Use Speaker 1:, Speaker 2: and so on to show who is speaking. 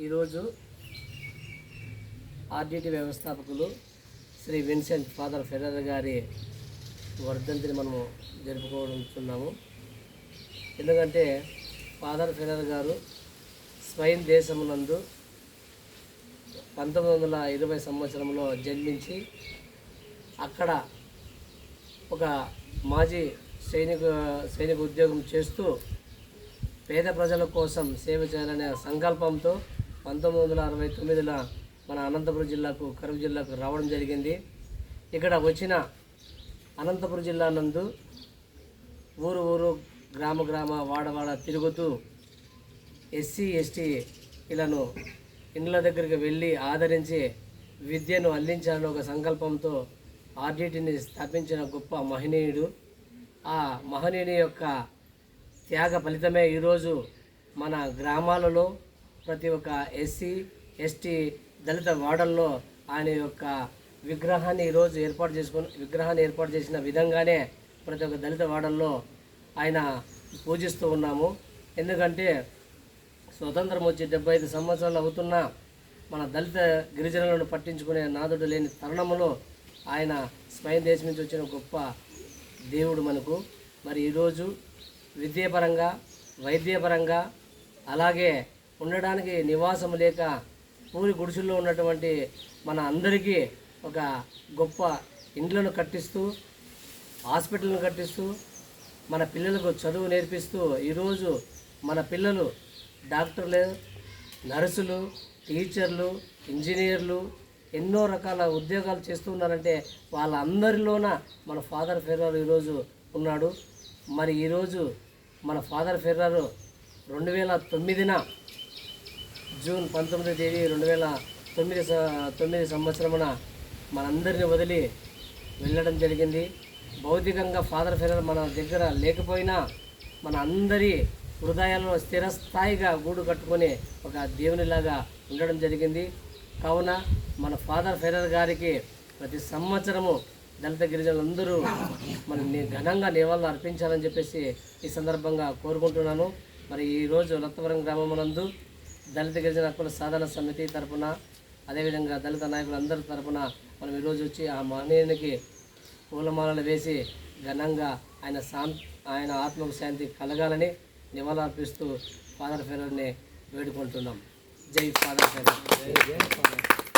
Speaker 1: ఈరోజు ఆర్డిటి వ్యవస్థాపకులు Shri Vincent father Ferrer గారి వర్ధంతిని మనము జరుపుకోవడుతున్నాము ఎందుకంటే ఫాదర్ ఫెరర్ గారు స్వయం దేశమునందు పంతొమ్మిది వందల ఇరవై సంవత్సరంలో జన్మించి అక్కడ ఒక మాజీ సైనిక సైనిక ఉద్యోగం చేస్తూ పేద ప్రజల కోసం సేవ చేయాలనే సంకల్పంతో పంతొమ్మిది వందల అరవై తొమ్మిదిలో మన అనంతపురం జిల్లాకు కరువు జిల్లాకు రావడం జరిగింది. ఇక్కడ వచ్చిన అనంతపురం జిల్లా నందు ఊరు ఊరు గ్రామ గ్రామ వాడవాడ తిరుగుతూ ఎస్సీ ఎస్టీలను ఇండ్ల దగ్గరికి వెళ్ళి ఆదరించి విద్యను అందించాలని ఒక సంకల్పంతో ఆర్డిటిని స్థాపించిన గొప్ప మహనీయుడు. ఆ మహనీయుని యొక్క త్యాగ ఫలితమే ఈరోజు మన గ్రామాలలో ప్రతి ఒక్క ఎస్సీ ఎస్టీ దళిత వాడల్లో ఆయన యొక్క విగ్రహాన్ని ఈరోజు ఏర్పాటు చేసుకుని విగ్రహాన్ని ఏర్పాటు చేసిన విధంగానే ప్రతి ఒక్క దళిత వాడల్లో ఆయన పూజిస్తూ ఉన్నాము. ఎందుకంటే స్వతంత్రం వచ్చి డెబ్బై ఐదు సంవత్సరాలు అవుతున్నా మన దళిత గిరిజనులను పట్టించుకునే నాదుడు లేని తరుణంలో ఆయన స్వయం దేశం నుంచి వచ్చిన గొప్ప దేవుడు మనకు. మరి ఈరోజు విద్యాపరంగా వైద్యపరంగా అలాగే ఉండడానికి నివాసం లేక పూరి గుడిసెల్లో ఉన్నటువంటి మన అందరికీ ఒక గొప్ప ఇండ్లను కట్టిస్తూ హాస్పిటల్ను కట్టిస్తూ మన పిల్లలకు చదువు నేర్పిస్తూ ఈరోజు మన పిల్లలు డాక్టర్లు నర్సులు టీచర్లు ఇంజనీర్లు ఎన్నో రకాల ఉద్యోగాలు చేస్తున్నారంటే వాళ్ళందరిలోన మన ఫాదర్ ఫెర్రారు ఈరోజు ఉన్నాడు. మరి ఈరోజు మన ఫాదర్ ఫెర్రారు రెండు వేల తొమ్మిదిన జూన్ పంతొమ్మిది తేదీ రెండు వేల తొమ్మిది తొమ్మిది సంవత్సరమున మనందరిని వదిలి వెళ్ళడం జరిగింది. భౌతికంగా ఫాదర్ ఫెరర్ మన దగ్గర లేకపోయినా మన అందరి హృదయాలను స్థిరస్థాయిగా గూడు కట్టుకొని ఒక దేవునిలాగా ఉండడం జరిగింది. కావున మన ఫాదర్ ఫెరర్ గారికి ప్రతి సంవత్సరము దళిత గిరిజనులందరూ మన ఘనంగా నివాళులు అర్పించాలని చెప్పేసి ఈ సందర్భంగా కోరుకుంటున్నాను. మరి ఈరోజు లత్తవరం గ్రామమునందు దళిత గిరిజన హక్కుల సాధన సమితి తరపున అదేవిధంగా దళిత నాయకులందరి తరపున మనం ఈరోజు వచ్చి ఆ మహనీయునికి పూలమాలలు వేసి ఘనంగా ఆయన శాం ఆయన ఆత్మకు శాంతి కలగాలని నివాళులర్పిస్తూ ఫాదర్ ఫెరర్ని వేడుకుంటున్నాం. జై ఫాదర్ ఫెరర్